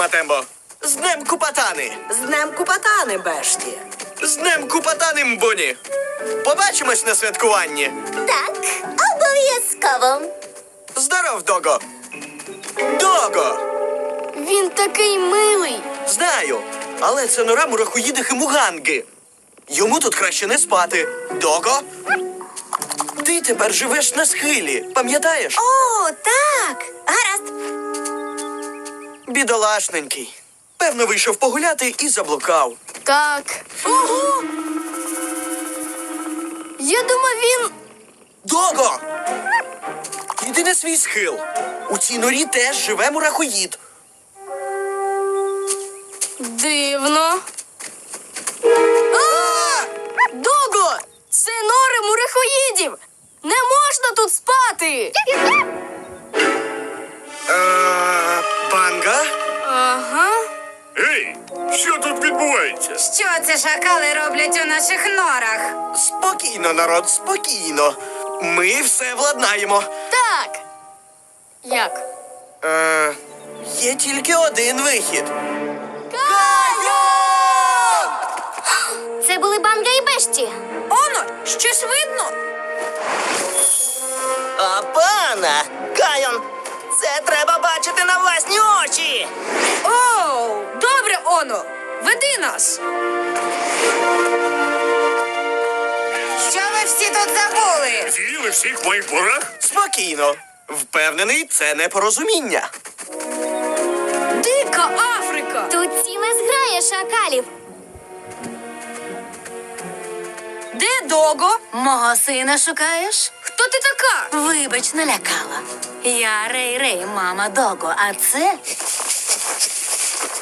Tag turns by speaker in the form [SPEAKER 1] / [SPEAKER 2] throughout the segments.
[SPEAKER 1] Матембо! З днем Купатани!
[SPEAKER 2] З днем Купатани, Бешті.
[SPEAKER 1] З днем Купатани, Мбуні! Побачимось на святкуванні!
[SPEAKER 3] Так, обов'язково.
[SPEAKER 1] Здоров, Дого! Дого!
[SPEAKER 3] Він такий милий.
[SPEAKER 1] Знаю, але це нора мурахоїдих і муганги. Йому тут краще не спати. Дого? Ти тепер живеш на схилі, пам'ятаєш?
[SPEAKER 3] О, так. Гаразд.
[SPEAKER 1] Бідолашненький. Певно, вийшов погуляти і заблукав.
[SPEAKER 3] Так. Ого! Я думав, він.
[SPEAKER 1] Дого! Іди на свій схил. У цій норі теж живе мурахоїд.
[SPEAKER 3] Дивно. А! Дого! Це нори мурахоїдів! Не можна тут спати!
[SPEAKER 4] Тут відбувається?
[SPEAKER 5] Що це шакали роблять у наших норах?
[SPEAKER 1] Спокійно, народ, спокійно. Ми все владнаємо.
[SPEAKER 3] Так. Як?
[SPEAKER 1] Е, є тільки один вихід.
[SPEAKER 3] Це були банга і бешті.
[SPEAKER 5] Оно, щось видно?
[SPEAKER 6] А пана, Кайон, це треба бачити на власні очі.
[SPEAKER 5] Оу, добре, Оно, веди нас. Що ви всі тут забули?
[SPEAKER 4] З'їли всіх моїх мурах?
[SPEAKER 1] Спокійно. Впевнений, це непорозуміння.
[SPEAKER 5] Дика Африка!
[SPEAKER 3] Тут ціла зграя шакалів.
[SPEAKER 5] Де Дого?
[SPEAKER 7] Мого сина шукаєш?
[SPEAKER 5] Хто ти така?
[SPEAKER 7] Вибач, налякала. Я Рей Рей, мама Дого, а це.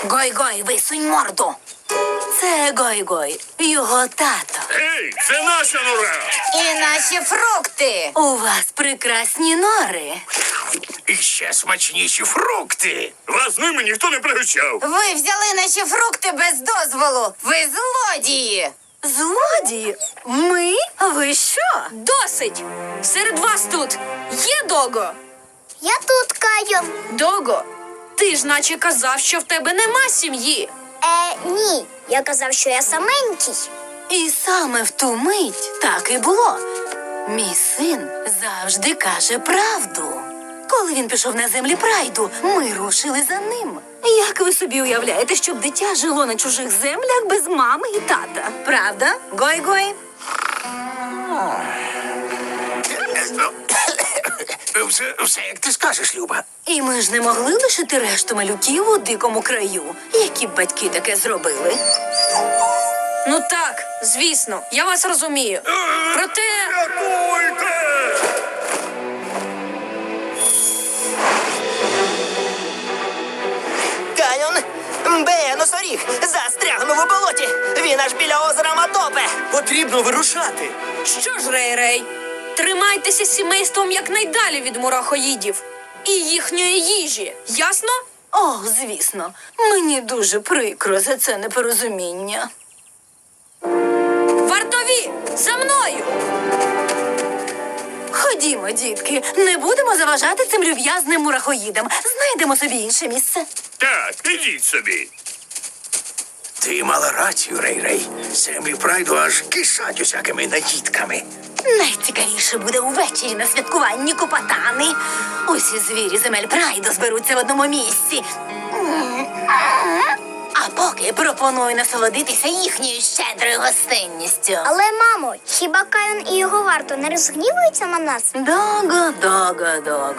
[SPEAKER 7] Гой-гой, висунь морду. Це Гой-гой, його тато.
[SPEAKER 4] Ей, це наша нора!
[SPEAKER 5] І наші фрукти.
[SPEAKER 7] У вас прекрасні нори.
[SPEAKER 4] І ще смачніші фрукти. Вас з ними ніхто не пригощав.
[SPEAKER 5] Ви взяли наші фрукти без дозволу. Ви злодії.
[SPEAKER 7] Злодії? Ми? Ви що?
[SPEAKER 5] Досить! Серед вас тут є Дого?
[SPEAKER 3] Я тут, Кайон.
[SPEAKER 5] Дого, ти ж наче казав, що в тебе нема сім'ї.
[SPEAKER 3] Е, ні. Я казав, що я саменький.
[SPEAKER 7] І саме в ту мить так і було. Мій син завжди каже правду. Коли він пішов на землі прайду, ми рушили за ним. Як ви собі уявляєте, щоб дитя жило на чужих землях без мами і тата? Правда? Гой-гой?
[SPEAKER 4] Все, все як ти скажеш, Люба.
[SPEAKER 7] І ми ж не могли лишити решту малюків у дикому краю. Які б батьки таке зробили?
[SPEAKER 5] Ну так, звісно, я вас розумію. Проте
[SPEAKER 4] Рятуйте!
[SPEAKER 6] Кайон, Бея носоріг, застрягнув у болоті. Він аж біля озера Матопе.
[SPEAKER 1] Потрібно вирушати.
[SPEAKER 5] що ж, Рей-Рей, тримайтеся з сімейством якнайдалі від мурахоїдів і їхньої їжі. Ясно?
[SPEAKER 7] О, звісно, мені дуже прикро за це непорозуміння.
[SPEAKER 5] Вартові, за мною!
[SPEAKER 7] Ходімо, дітки, не будемо заважати цим люб'язним мурахоїдам. Знайдемо собі інше місце.
[SPEAKER 4] Так, ідіть собі.
[SPEAKER 8] Ти мала рацію, Рей-Рей. Землі прайду аж кишать усякими наїдками.
[SPEAKER 7] Найцікавіше буде увечері на святкуванні Купатани. Усі звірі земель прайду зберуться в одному місці. А поки пропоную насолодитися їхньою щедрою гостинністю.
[SPEAKER 3] Але, мамо, хіба Кайон і його варто не розгнівуються на нас?
[SPEAKER 7] Дого, дого, дого.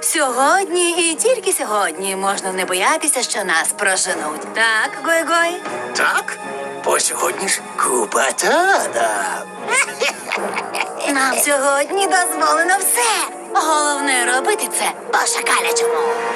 [SPEAKER 7] Сьогодні і тільки сьогодні можна не боятися, що нас проженуть. Так, Гой-Гой?
[SPEAKER 8] Так? Бо сьогодні ж купатана.
[SPEAKER 7] Нам сьогодні дозволено все. Головне робити це по шакалячому.